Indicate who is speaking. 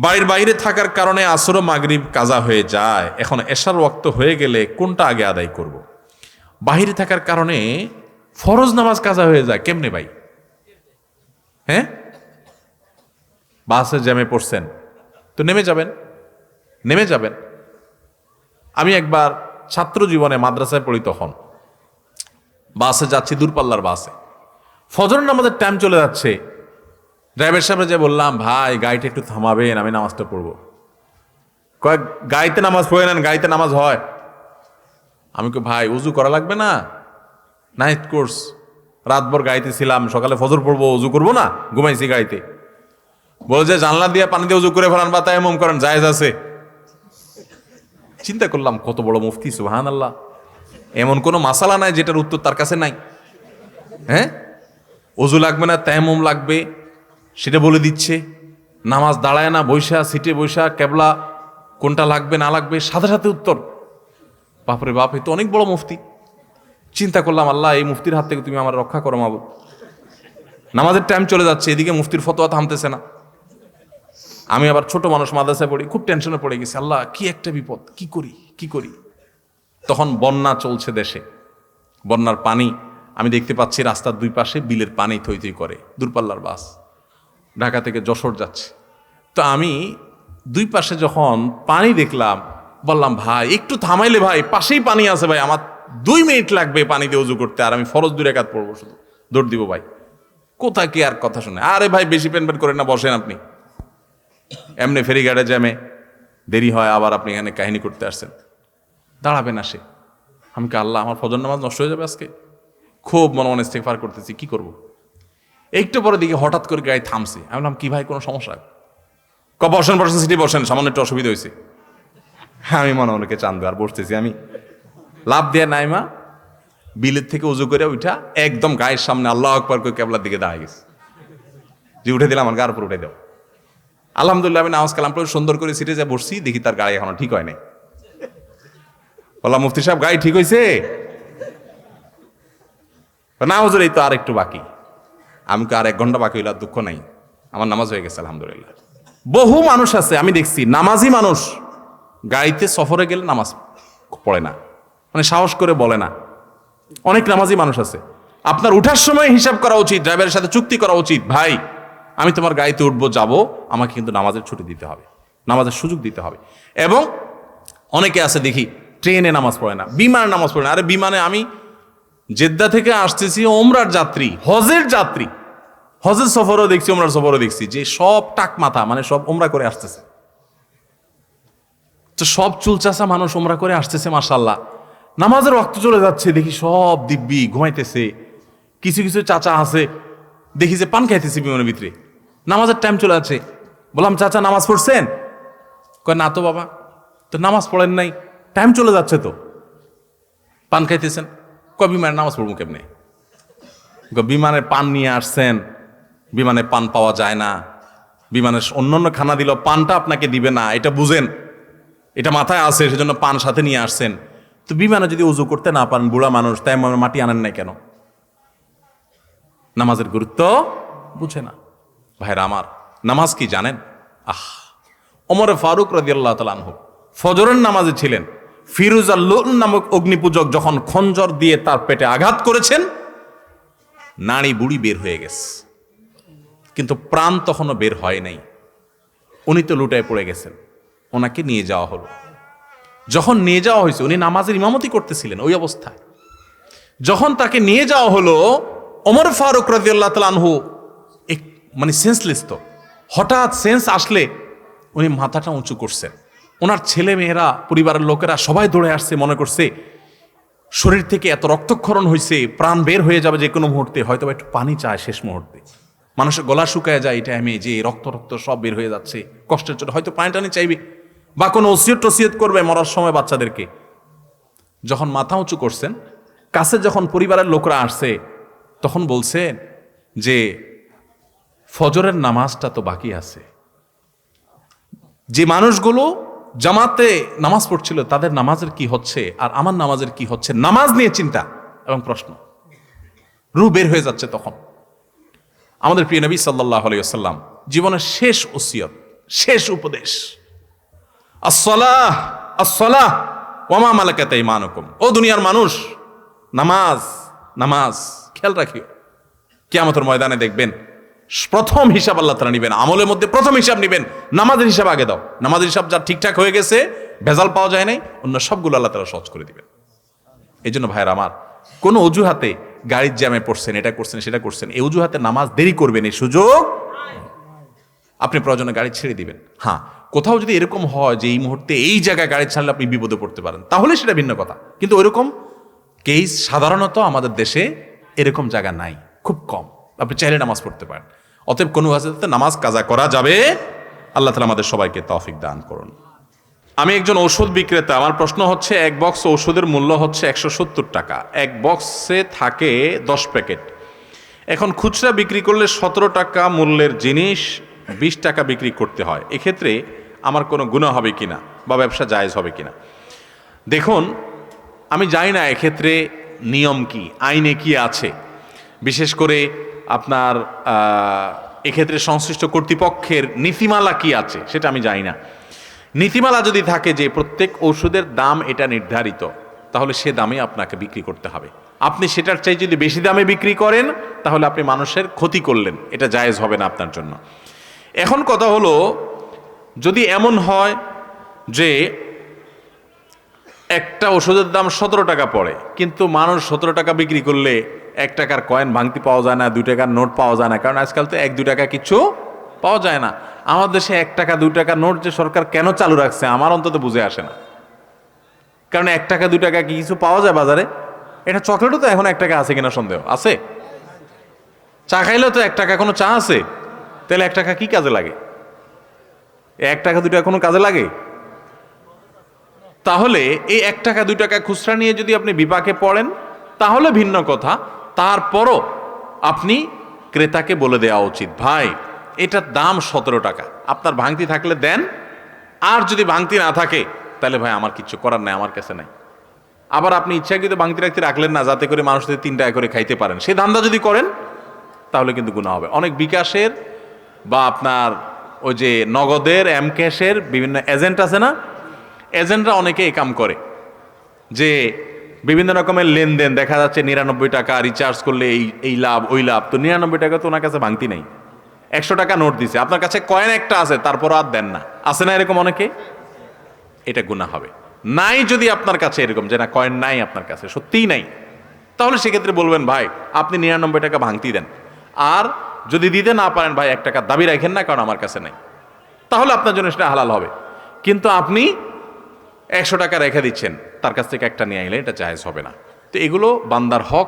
Speaker 1: বাড়ির বাইরে থাকার কারণে আসর মাগরিব কাজা হয়ে যায়। এখন এশার ওয়াক্ত হয়ে গেলে কোনটা আগে আদায় করব। বাহিরে থাকার কারণে ফরজ নামাজ কাজা হয়ে যায়। কেমনে ভাই? হ্যাঁ? বাসে জ্যামে পড়ছেন। তো নেমে যাবেন। নেমে যাবেন। আমি একবার ছাত্র জীবনে মাদ্রাসায় পড়ি তখন। বাসে যাচ্ছি দূরপাল্লার বাসে। ফজর নামাজের টাইম চলে যাচ্ছে। ড্রাইভার সাহেব যে বললাম, ভাই, গাড়িটা একটু থামাবেন, আমি নামাজটা পড়ব। কয়েক, গাড়িতে নামাজ পড়ে নেন, গাড়িতে নামাজ হয়। আমি কই, ভাই, উজু করা লাগবে না? নাইট কোর্স রাতভর গাড়িতে ছিলাম, সকালে ফজর পড়ব, উজু করব না? ঘুমাইছি গাড়িতে। বলে যে জানলা দিয়ে পানি দিয়ে উজু করে ফেলান, বা তাই এমন করেন, জায়েজ আছে। চিন্তা করলাম, কত বড় মুফতি সুহান আল্লাহ এমন কোনো মাসালা নাই যেটার উত্তর তার কাছে নাই। হ্যাঁ? অজু লাগবে না তেমম লাগবে। সেটা বলে দিচ্ছে, নামাজ দাঁড়ায় না বৈশা সিটে বৈশা কেবলা কোনটা লাগবে, না লাগবে, সাথে সাথে উত্তর। বাপরে বাপ, এ তো অনেক বড় মুফতি। চিন্তা করলাম, আল্লাহ, এই মুফতির হাত থেকে তুমি আমার রক্ষা করো মাবুদ। নামাজের টাইম চলে যাচ্ছে, এদিকে মুফতির ফতোয়া থামতেছে না। আমি আবার ছোট মানুষ, মাদ্রাসায় পড়ি, খুব টেনশনে পড়ে গেছি। আল্লাহ, কি একটা বিপদ, কি করি কি করি? তখন বন্যা চলছে দেশে। বন্যার পানি, আমি দেখতে পাচ্ছি রাস্তার দুই পাশে বিলের পানি থই থই করে, দূরপাল্লার বাস। ঢাকা থেকে যশোর যাচ্ছে। তো আমি দুই পাশে যখন পানি দেখলাম, বললাম, ভাই, একটু থামাইলে ভাই, পাশেই পানি আছে ভাই, আমার দুই মিনিট লাগবে পানিতে উজু করতে, আর আমি ফরজ দুই রেখাত পড়ব শুধু। দৌড় দিব ভাই। কোথায় কি আর কথা শুনে? আরে ভাই, বেশি পেন পেন করেন না, বসেন আপনি। এমনি ফেরি ফেরিঘাটে জ্যামে দেরি হয়, আবার আপনি এখানে কাহিনী করতে আসছেন। দাঁড়াবে না সে। আমি কি আল্লাহ, আমার ফজর নামাজ নষ্ট হয়ে যাবে আজকে? খুব মনে মনে ইস্তেফার করতেছি, কি করব। একটু পরে দিকে হঠাৎ করে গাড়ি থামছে। আমি বললাম, কি ভাই, কোনো সমস্যা? ক, বসেন বসেন, সিটি বসেন, সামান্য একটু অসুবিধা হয়েছে। হ্যাঁ আমি মনে অনেকে চান্দু আর বসতেছি। আমি লাভ দিয়ে নাইমা বিলের থেকে উজু করে উঠা একদম গায়ের সামনে আল্লাহ আকবর করে কেবলার দিকে দাঁড়ায় গেছে। যে উঠে দিলাম, আমার গার উপর উঠে দাও। আলহামদুলিল্লাহ, আমি নামাজ কালাম পড়ে সুন্দর করে সিটে যা বসছি, দেখি তার গাড়ি এখনও ঠিক হয় নাই। বললাম, মুফতি সাহেব, গাড়ি ঠিক হয়েছে না হুজুর এই তো আর একটু বাকি। আমি তো আর এক ঘণ্টা বাকি হইলে দুঃখ নাই। আমার নামাজ হয়ে গেছে, আলহামদুলিল্লাহ। বহু মানুষ আছে, আমি দেখছি, নামাজি মানুষ। গাড়িতে সফরে গেলে নামাজ পড়ে না মানে সাহস করে বলে না। অনেক নামাজি মানুষ আছে। আপনার উঠার সময় হিসাব করা উচিত, ড্রাইভারের সাথে চুক্তি করা উচিত, ভাই, আমি তোমার গাড়িতে উঠবো, যাব, আমাকে কিন্তু নামাজের ছুটি দিতে হবে, নামাজের সুযোগ দিতে হবে। এবং অনেকে আছে, দেখি, ট্রেনে নামাজ পড়ে না, বিমানে নামাজ পড়ে না। আরে বিমানে আমি জেদ্দা থেকে আসতেছি ওমরার যাত্রী, হজের যাত্রী। হজের সফরও দেখছি, ওমরার সফরও দেখছি, যে সব টাক মাথা মানে সব ওমরা করে আসতেছে। তো সব চুলচাচা মানুষ ওমরা করে আসতেছে মাসাল্লাহ নামাজের রক্ত চলে যাচ্ছে, দেখি সব দিব্যি ঘুমাইতেছে। কিছু কিছু চাচা আছে, দেখি যে পান খাইতেছে বিমানের ভিতরে। নামাজের টাইম চলে যাচ্ছে। বললাম, চাচা, নামাজ পড়ছেন? কয়, না তো বাবা, তো নামাজ পড়েন নাই টাইম চলে যাচ্ছে তো। পান খাইতেছেন। কয় নামাজ পড়ব কেমনে? বিমানে পান নিয়ে আসছেন, বিমানে পান পাওয়া যায় না বিমানের অন্যান্য খানা দিল পানটা আপনাকে দিবে না, এটা বুঝেন। এটা মাথায় আসে সেজন্য পান সাথে নিয়ে আসছেন। তো বিমানে যদি উজু করতে না পারেন, বুড়া মানুষ, তাই মাটি আনেন নাই কেন? নামাজের গুরুত্ব বুঝে না। ভাইরা আমার, নামাজ কি জানেন? আহ, ওমর ফারুক রাদিয়াল্লাহ তালানহু ফজরের নামাজে ছিলেন। ফিরুজ আল্লুল নামক অগ্নিপূজক যখন খঞ্জর দিয়ে তার পেটে আঘাত করেছেন, নাড়ি বুড়ি বের হয়ে গেছে। কিন্তু প্রাণ তখনও বের হয় নাই। উনি তো লুটায় পড়ে গেছেন। ওনাকে নিয়ে যাওয়া হলো। যখন নিয়ে যাওয়া হয়েছে, উনি নামাজের ইমামতি করতেছিলেন ওই অবস্থায়। যখন তাকে নিয়ে যাওয়া হলো, ওমর ফারুক রাজিয়াল্লাহ তালানহু এক মানে সেন্সলেস তো। হঠাৎ সেন্স আসলে উনি মাথাটা উঁচু করছেন। ওনার ছেলে মেয়েরা পরিবারের লোকেরা সবাই দৌড়ে আসছে, মনে করছে, শরীর থেকে এত রক্তক্ষরণ হয়েছে প্রাণ বের হয়ে যাবে যে কোনো মুহূর্তে, হয়তো একটু পানি চায় শেষ মুহূর্তে। মানুষের গলা শুকায় যায় এটা আমি যে রক্ত রক্ত সব বের হয়ে যাচ্ছে, কষ্টের জন্য। হয়তো পানি টানি চাইবে, বা কোনো ওসিয়ত টসিয়ত করবে মরার সময় বাচ্চাদেরকে। যখন মাথা উঁচু করছেন, কাছে যখন পরিবারের লোকরা আসছে, তখন বলছেন যে, ফজরের নামাজটা তো বাকি আছে। যে মানুষগুলো জামাতে নামাজ পড়ছিল, তাদের নামাজের কি হচ্ছে আর আমার নামাজের কি হচ্ছে? নামাজ নিয়ে চিন্তা এবং প্রশ্ন। রু বের হয়ে যাচ্ছে তখন। আমাদের প্রিয় নবী সাল্লাহ আলাইসাল্লাম জীবনের শেষ ওসিয়ত, শেষ উপদেশ। আসলাহ আসলাহ ওমা মালাকাতে ইমানুকুম। ও দুনিয়ার মানুষ, নামাজ নামাজ, খেয়াল রাখিও। কিয়ামতের ময়দানে দেখবেন প্রথম হিসাব আল্লাহ তারা নিবেন। আমলের মধ্যে প্রথম হিসাব নিবেন। নামাজের হিসাব আগে দাও। নামাজের হিসাব যা ঠিকঠাক হয়ে গেছে, ভেজাল পাওয়া যায় নাই, অন্য সবগুলো আল্লাহ তারা সহজ করে দিবেন। এই জন্য ভাইয়ের আমার, কোনো অজুহাতে গাড়ির জ্যামে পড়ছেন, এটা করছেন, সেটা করছেন, এই অজুহাতে নামাজ দেরি করবেন, এই সুযোগ আপনি প্রয়োজনে গাড়ি ছেড়ে দিবেন। হ্যাঁ কোথাও যদি এরকম হয় যে এই মুহূর্তে এই জায়গায় গাড়ি ছাড়লে আপনি বিপদে পড়তে পারেন, তাহলে সেটা ভিন্ন কথা। কিন্তু ওইরকম কেস সাধারণত আমাদের দেশে এরকম জায়গা নাই, খুব কম। আপনি চাইলে নামাজ পড়তে পারেন। অতএব কোনো হাজাতে নামাজ কাজা করা যাবে? আল্লাহ তালা আমাদের সবাইকে তফিক দান করুন। আমি একজন ঔষধ বিক্রেতা, আমার প্রশ্ন হচ্ছে, এক বক্স ঔষধের মূল্য হচ্ছে একশো সত্তর টাকা। এক বক্সে থাকে দশ প্যাকেট। এখন খুচরা বিক্রি করলে সতেরো টাকা মূল্যের জিনিস, বিশ টাকা বিক্রি করতে হয়। এক্ষেত্রে আমার কোনো গুণা হবে কিনা বা ব্যবসা জায়েজ হবে কিনা? দেখুন, আমি জানি না এক্ষেত্রে নিয়ম কি, আইনে কি আছে। বিশেষ করে আপনার এক্ষেত্রে সংশ্লিষ্ট কর্তৃপক্ষের নীতিমালা কি আছে সেটা আমি জানি না। নীতিমালা যদি থাকে যে প্রত্যেক ওষুধের দাম এটা নির্ধারিত, তাহলে সে দামে আপনাকে বিক্রি করতে হবে। আপনি সেটার চাই যদি বেশি দামে বিক্রি করেন, তাহলে আপনি মানুষের ক্ষতি করলেন। এটা জায়েজ হবে না আপনার জন্য। এখন কথা হলো, যদি এমন হয় যে একটা ওষুধের দাম সতেরো টাকা পড়ে। কিন্তু মানুষ সতেরো টাকা বিক্রি করলে এক টাকার কয়েন ভাঙতি পাওয়া যায় না, দুই টাকার নোট পাওয়া যায় না। কারণ আজকাল তো এক, দুই টাকা কিছু পাওয়া যায় না। আমার দেশে এক টাকা, দুই টাকা নোট যে সরকার কেন চালু রাখছে, আমার অন্তত বুঝে আসে না। কারণ এক টাকা, দুই টাকা কি কিছু পাওয়া যায় বাজারে? এটা চকলেটও তো এখন এক টাকা আছে কিনা সন্দেহ। আছে। চা খাইলেও তো এক টাকা কোনো চা আছে। তাহলে এক টাকা কি কাজে লাগে? এক টাকা, দুই টাকা কোনো কাজে লাগে? তাহলে এই এক টাকা, দুই টাকা খুচরা নিয়ে যদি আপনি বিপাকে পড়েন, তাহলে ভিন্ন কথা। তারপরও আপনি ক্রেতাকে বলে দেওয়া উচিত, ভাই, এটার দাম সতেরো টাকা। আপনার ভাঙতি থাকলে দেন। আর যদি ভাঙতি না থাকে, তাহলে ভাই আমার কিচ্ছু করার নাই, আমার কাছে নাই। আবার আপনি ইচ্ছাকৃত ভাঙতি রাখতে রাখলেন না, যাতে করে মানুষদের তিন টাকা করে খাইতে পারেন। সে ধান্দা যদি করেন, তাহলে কিন্তু গুণা হবে। অনেক বিকাশের বা আপনার ওই যে নগদের এম ক্যাশের বিভিন্ন এজেন্ট আছে না এজেন্টরা অনেকে এই কাম করে যে বিভিন্ন রকমের লেনদেন, দেখা যাচ্ছে নিরানব্বই টাকা রিচার্জ করলে এই এই লাভ, ওই লাভ। তো নিরানব্বই টাকা তো ওনার কাছে ভাঙতি নেই। একশো টাকা নোট দিছে। আপনার কাছে কয়েন একটা আছে তারপর আর দেন না। আছে না এরকম অনেকে? এটা গুণা হবে। নাই যদি আপনার কাছে এরকম যে না কয়েন নাই আপনার কাছে, সত্যিই নাই। তাহলে সেক্ষেত্রে বলবেন, ভাই, আপনি নিরানব্বই টাকা ভাঙতি দেন। আর যদি দিতে না পারেন, ভাই, এক টাকা দাবি রাখেন না, কারণ আমার কাছে নাই। তাহলে আপনার জন্য সেটা হালাল হবে। কিন্তু আপনি একশো টাকা রেখে দিচ্ছেন। তার কাছ থেকে একটা নিয়ে আইলে এটা জায়েজ হবে না। তো এগুলো বান্দার হক